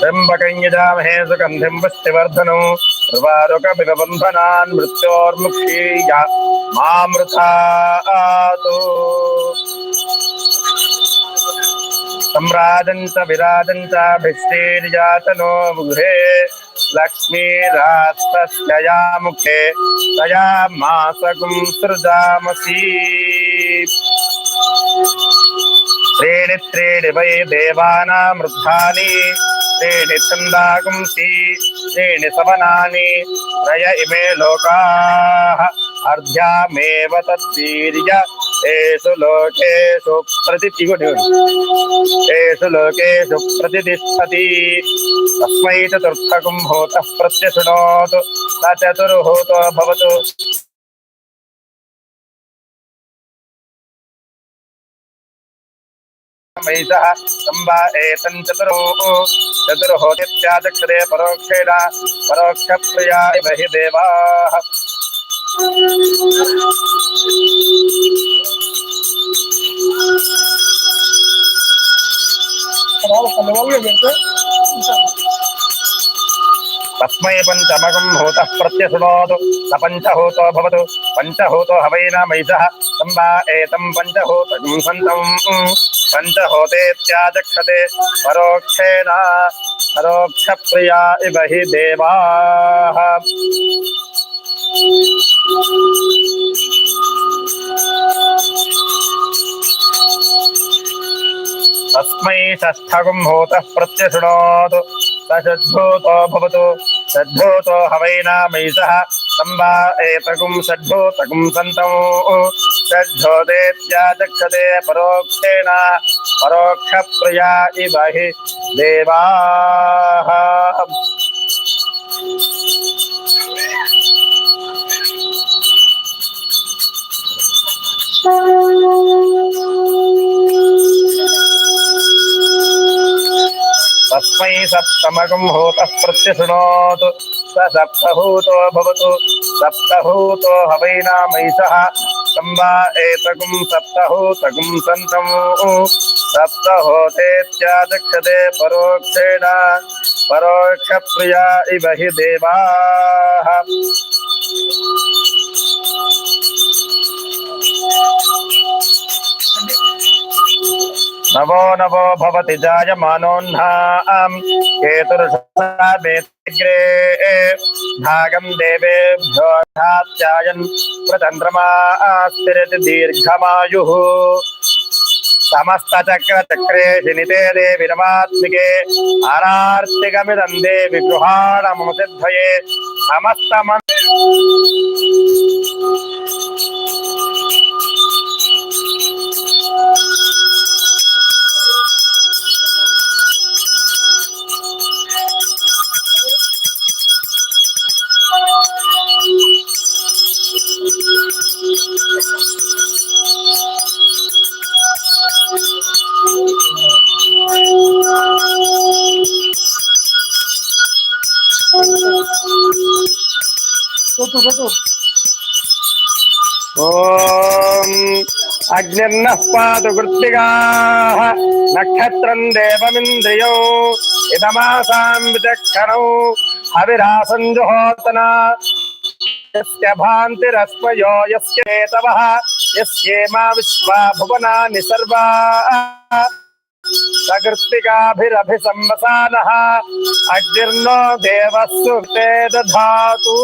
त्र्यम्बकञ्जामहे सुगन्धिं वस्तिवर्धनौ मृत्योर्मुक्षीय मामृतातु सम्राजम् गृहे लक्ष्मीरास्तस्यया मुखे तया मासगुं सृजामसि त्रीणि त्रीणि वै देवानामृद्धानि त्रीणि छन्दागुंसि त्रीणि सवनानि त्रय इमे लोकाः अर्ध्यामेव तद्वीर्य एषु लोकेषु प्रतिदिगुणि एषु लोकेषु प्रतिष्ठति तस्मै चतुर्थकं भूतः प्रत्यशृणोतु स चतुर्भूतो भवतु तस्म सम्भा एतम् चतुरो। चतुर्होदित्याचक्षरे परोक्षेण परोक्षप्रिया इव हि देवाः। तस्मै होतः प्रत्यशृणोतु न पञ्चहोतो भवतु। पञ्चहोतो हवैना मैषः। सम्भा एतम् पञ्चहोतकम् सन्तम्। पञ्चहोतेत्याचक्षते परोक्षेण परोक्षप्रिया इव हि देवाः। तस्मै षष्ठगुं भूतः प्रत्यशृणोतु। स षड्भूतो भवतु। षड्भूतो हवैना महिषः सम्बा एतगुं षड्भूतगुं सन्तौ। तद्धोदेव्या दक्षते परोक्षेण परोक्षप्रिया इव हि देवाः। तस्मै सप्तमकं होतः प्रत्यशृणोतु। स सप्तहूतो भवतु। सप्तहूतो हवैनामयि सह सम्बा एतकुं सप्तभूतकुं सन्तम्। परोक्षप्रिया इव हि देवाः। नवो नवो भवति जायमानोन्नाम् केतुर्षाग्रे भागम् देवेभ्योऽर्थात्यायन् प्रतन्द्रमा आस्तिरति दीर्घमायुः। समस्तचक्रचक्रेषि निते देवि रमात्मिके अनार्तिकमिदम् देवि गृहाणमुसिद्धये समस्तमन् स्वतु स्वतु अग्निर्नः नक्षत्र नक्षत्रम् देवमिन्द्रियो इदमासाम् विचक्षणौ हविरासञ्जुहोतना यस्य भान्तिरस्मयो विश्वा सर्वा। सकृत्तिकाभिरभिसंवसानः अग्निर्नो देवस्तु ते दधातु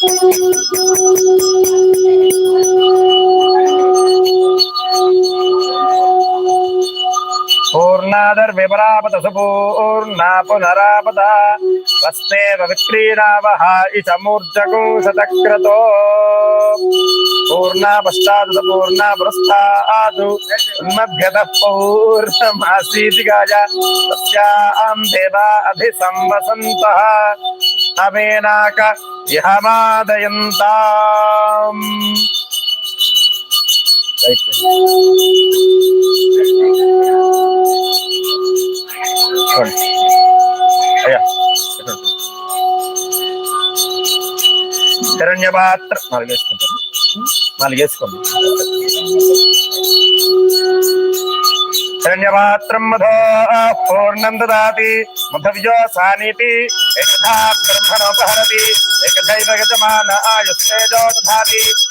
Thank you. सुपूर्णा पुनरापता वस्तेव विक्रीणावः इषमूर्जकं शतक्रतो पूर्णा पश्चात् पूर्णा पुरस्तादु उन्मभ्यतः पौर्णमासीति गाय तस्यां देवा अभिसंवसन्तः। अमेनाक రైట్. అయ్యా శరణ్య పాత్ర నాలుగు వేసుకుంటారు నాలుగు వేసుకోండి శరణ్యపాత్రం మధో పూర్ణం దాతి మధవ్యో సానితి ఏకథా బ్రహ్మణోపహరతి ఏకథైవ యజమాన ఆయుస్తేజో దాతి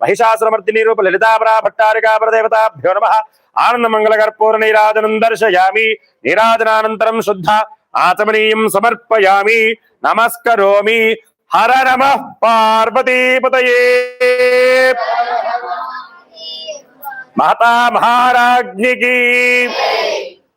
మహిషాసురమర్దిని రూప లలితాపరా భట్టారికాపర దేవతాభ్యో నమ. ఆనంద మంగళ కర్పూర నీరాజనం దర్శయామి. నీరాజనానంతరం శుద్ధ ఆచమనీయం సమర్పయామి. నమస్కరోమి. హర నమ పార్వతీపతయే. మహతా మహారాజ్ఞికి.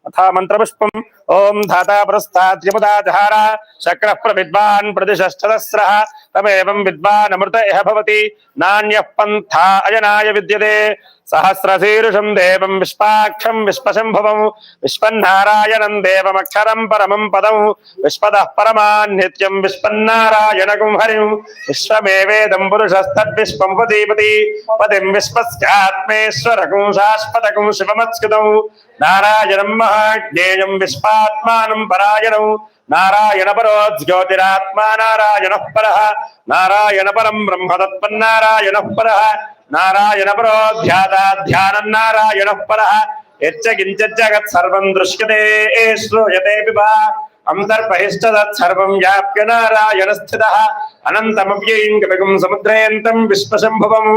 अथा मन्त्रपुष्पम् ॐ धाता पुरस्ताद्यमुदा जहार शक्रः प्रविद्वान् प्रतिषष्ठदस्रः तमेवं विद्वानमृत इह भवति। नान्यः पन्था अजनाय विद्यते। సహస్రశీరుషం దేవం విశ్వాక్షం విశ్వశంభవం విశ్వన్నారాయణం దేవమక్షరం పరమం పదం విశ్వద పరమాన్నిత్యం విశ్వన్నారాయణకం హరిం విశ్వమేవేదం పురుషస్తద్విశ్వం పదీపతి పదిం విశ్వస్యాత్మేశ్వరకం శాశ్వతకం శివమత్స్కృతం నారాయణం మహాజ్ఞేయం విశ్వాత్మానం పరాయణం నారాయణ పరో జ్యోతిరాత్మా నారాయణ పర నారాయణ పరం బ్రహ్మ తత్పన్నారాయణ పర నారాయణ పరో ధ్యానం నారాయణ పర ఎచ్చగించగత్సర్వం దృశ్యతే శ్రూయతే పిబా అంతర్బహిష్టదత్ వ్యాప్య నారాయణ స్థిత అనంతమవ్యయం కవిగం సముద్రయంతం విశ్వశంభవం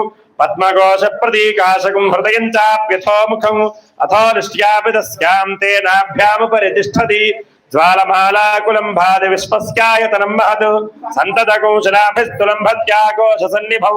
పద్మకోశ ప్రతీకాశకం హృదయం చాప్యథోముఖం అథో దృష్ట్యాపి తస్యాం తేనాభ్యాముపరి జ్వాలమాలాకులం భాది విశ్వస్యాయతనం మహత్ సంతతకౌశలాభిస్తులం భత్యాకోశ సన్నిభౌ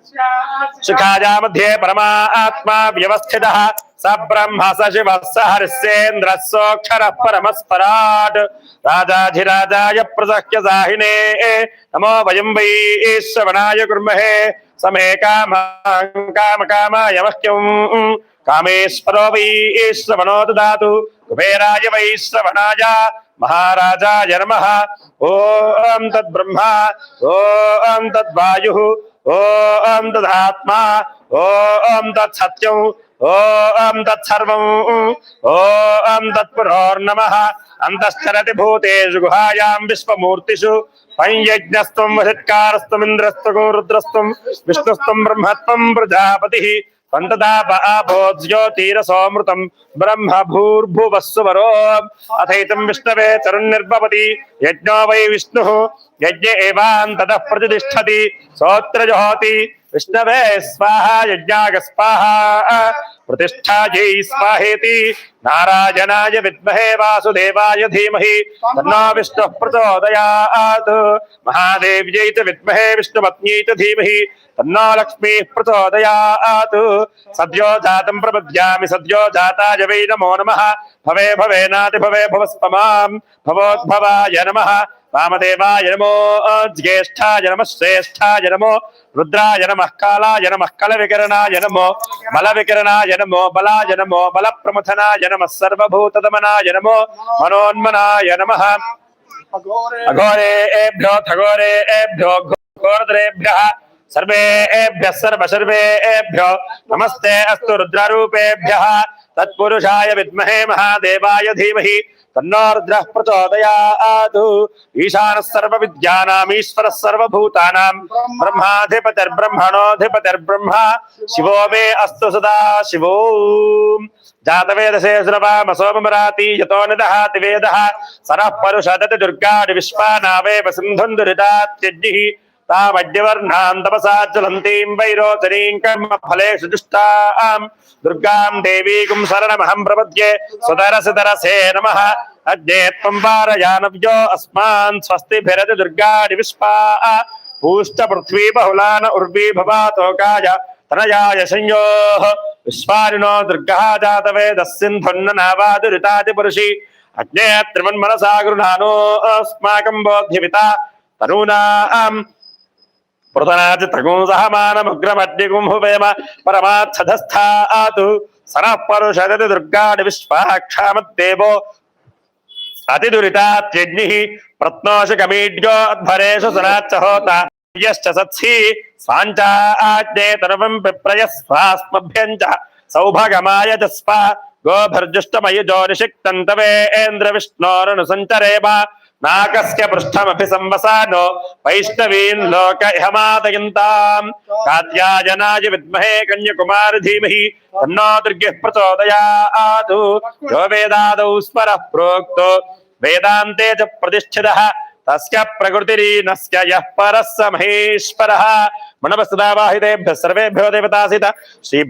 పీతాభాస్వత్యరూపమా శిఖాజా మధ్యే పరమాత్మా వ్యవస్థిత స బ్రహ్మ స శివ స హరిసేంద్ర సోక్షర పరమస్పరాట్ రాజాధిరాజాయ ప్రసహ్య సాహినే నమో వయం వై శ్రవణాయ కుర్మహే సమే కామ కామ కామాయ మహ్యం కామేశ్వరో వై శ్రవణో దాతు కుబేరాయ వై శ్రవణాయ మహారాజాయ నమ ఓం తద్బ్రహ్మ ఓం తద్వాయు ఓం దత్సత్యం ఓం తత్సత్యం ఓం తత్సర్వం ఓం తత్పురోర్నమ అంతశ్చరతి భూతేషు గుహాయాం విశ్వమూర్తిషు పంయజ్ఞస్వం వసిత్కారస్త్వమింద్రస్త్వం రుద్రస్వం విష్ణుస్వం బ్రహ్మత్వం ప్రజాపతి सन्ततापो सोमृत ब्रह्म भूर्भुवस्सुवरो अथैतम् विष्णवे तरुन्निर्भवति यज्ञो वै विष्णुः। यज्ञ प्रतिषति सोत्र सोऽत्र విష్ణవే స్వాహ యజ్ఞాగ స్వాహ. ప్రతిష్టాయై స్వాహేతి. నారాయణాయ విద్మహే వాసుదేవాయ ధీమహి. తన్నో విష్ణు ప్రచోదయాత్. మహాదేవ్యైత విద్మహే విష్ణుపత్న్యై ధీమహి. తన్నో లక్ష్మీ ప్రచోదయాత్. సద్యో జాతం ప్రపద్యామి సద్యో జాతాయ వై నమో నమ. భవే భవేనాతి భవే భవస్పమాం. భవోద్భవాయ నమః. वामदेवाय नमो ज्येष्ठाय नमः श्रेष्ठाय नमो रुद्राय नमः कालाय नमः कलविकरणाय नमो बलविकरणाय नमो बल प्रमथना जनम सर्वभूत दमना नमो मनोन्मना नमः। अघोरे एभ्यो घोरे एभ्यो घोरद्रेभ्य सर्वे एभ्य सर्व सर्वे एभ्यो। नमस्ते अस्तु रुद्रारूपेभ्यः। तत्पुरुषाय विद्महे महादेवाय धीमहि। तन्नार्द्रः प्रचोदयात्। ईशानः सर्वविद्यानाम् ईश्वरः सर्वभूतानाम्। ब्रह्माधिपतिर्ब्रह्मणोऽधिपतिर्ब्रह्मा। शिवो मे अस्तु सदा शिवो। जातवेदसे सुरवामसोमराति यतो न दहाति वेदः। सरः परुषदति दुर्गाणि विश्वानावेव सिन्धुन्दुरितात्यज्ञिः तामड्यवर्णाम् तपसा ज्वलन्तीम् वैरोचरीम् दुष्टाम् प्रपद्ये। नमः। अस्मान् स्वस्तिभिरति दुर्गाणि पृथ्वी तनयाय संयोः विश्वारिणो दुर्गः जातवेदस्सिन्धुन्ननावादुरितादिपुरुषि अग्ने त्रिमन्मनसा बोध्यपिता तनूनाम् పృతనాతి తగుం సహమానముగ్రమడ్డిగుం హువేమ పరమార్థస్థాతు సనః పరుషదతి దుర్గాడి విశ్వాక్షామద్దేవో అతిదురితాత్యగ్ని ప్రత్నోషకమీడ్యోద్భరేషు సునాచ్చ హోత యశ్చ సత్సి స్వాంచాజ్ఞే తనువం పిప్రయ స్వాస్మభ్యం చ సౌభగమాయ చ స్వ గోభర్జుష్టమయుజో నిషిక్తం తవేంద్ర విష్ణోరను సంచరేమ నాకస్య పృష్టమభి సంవసానో వైష్ణవీన్ లోక ఇహమాదయంతాం కాత్యాయనాయ విద్మహే కన్యకుమారి ధీమహి తన్నో దుర్గః ప్రచోదయాతు యో వేదాదౌ స్మరః ప్రోక్తో వేదాంతే చ ప్రతిష్ఠితః తస్య ప్రకృతిరీనస్య యః పరస్స మహేశ్వరః మహేశ్వరः మనవస్తుదావాహితేభ్యः సర్వేభ్యో దేవతాసిత శ్రీ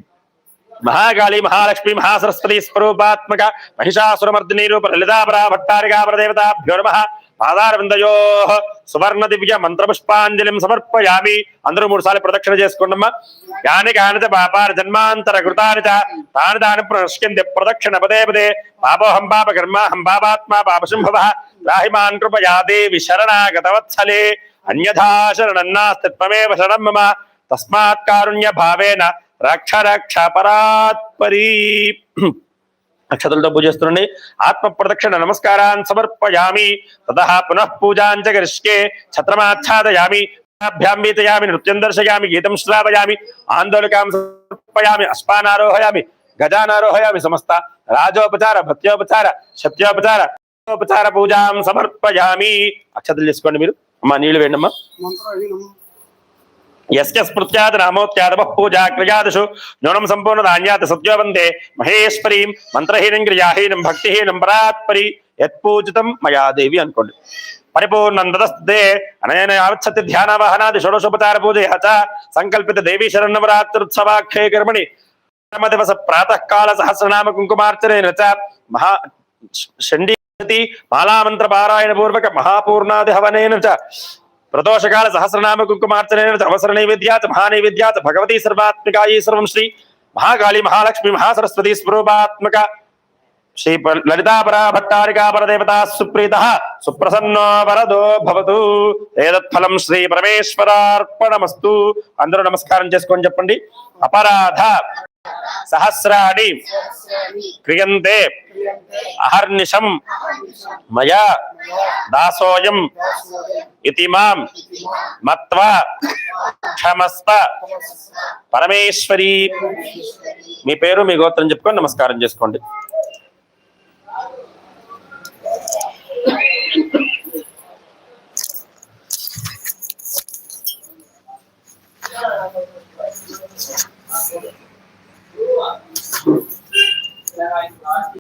మహాకాళి మహాలక్ష్మి మహాసరస్వతి స్వరూపాత్మక మహిషాసురమర్దిని రూప లలితాపరా భట్టారికాపర దేవతాభ్యో నమ. పాదారవిందయో సువర్ణ దివ్య మంత్రపుష్పాంజలిం సమర్పయామి. అందరూ మూడు సార్లు ప్రదక్షిణ చేసుకోండమ్మా. యాని కాని చ పాపాని జన్మాంతర కృతాని చ తాని తాని ప్రశ్యంతి ప్రదక్షిణ పదే పదే. పాపోహం పాప కర్మ హం పాపాత్మా పాపశంభవ రాహిమాన్ కృపయా దేవి శరణాగతవత్సలే. అన్యథా శరణన్నాస్తి త్వమేవ శరణం మమ. తస్మాత్ కారుణ్య భావేన రక్ష రక్ష పరాత్పరీ అక్షతలతో పూజిస్తుండండి ఆత్మ ప్రదక్షిణ నమస్కారాన్ సమర్పయామి. తత పునః పూజాంచ కరిష్కే ఛత్రమాచ్ఛాదయామి. అభ్యాంబితయామి నృత్యం దర్శయామి. గీతం శ్రావయామి. ఆందోళకాం సమర్పయామి. అశ్వానారోహయామి గజానారోహయామి. సమస్త రాజోపచార భక్త్యోపచార సత్యోపచార ఉపచార పూజాం సమర్పయామి. అక్షతలు చేసుకోండి మీరు. అమ్మా నీళ్ళు వేయండి అమ్మా యస్య స్మృత్యాద్ నామోత్యాదవ పూజా న్యూనం సంపూర్ణ ధాన్యాత్ సత్యోవందే మహేశ్వరీం మంత్రహీనం క్రియాహీనం భక్తిహీనం పరాత్పరి యత్పూజితం మయా దేవి అనుకోండి పరిపూర్ణందస్తే అనయన ఆవచ్చతి ధ్యానవాహనాది షోడశోపచార పూజయ చ సంకల్పిత దేవీ శరణవరాత్రుత్సవాక్షయ కర్మణి దివస ప్రాతకాల సహస్రనామ కుంకుమార్చనైన చ మహా షండీ మాలామంత్ర పారాయణ పూర్వక మహాపూర్ణాది హవనైన చ ప్రదోషకాల సహస్రనామ కుంకుమార్చనేన అవసర నైవేద్యాత్ మహానైవేద్యాత్ భగవతి సర్వాత్మికాయీ సర్వం శ్రీ మహాకాళి మహాలక్ష్మి మహాసరస్వతి స్వరూపాత్మక శ్రీ ప- లలితాపరా భట్టారికాపర దేవతా సుప్రీత సుప్రసన్నో వరదో భవతు. ఏదత్ఫలం శ్రీ పరమేశ్వరార్పణమస్తు. అందరూ నమస్కారం చేసుకొని చెప్పండి. అపరాధ సహస్రాణి క్రియంతే అహర్నిశం మయా దాసోయం ఇది మాం మత్వా క్షమస్త. పరమేశ్వరీ. మీ పేరు మీ గోత్రం చెప్పుకొని నమస్కారం చేసుకోండి. that I thought.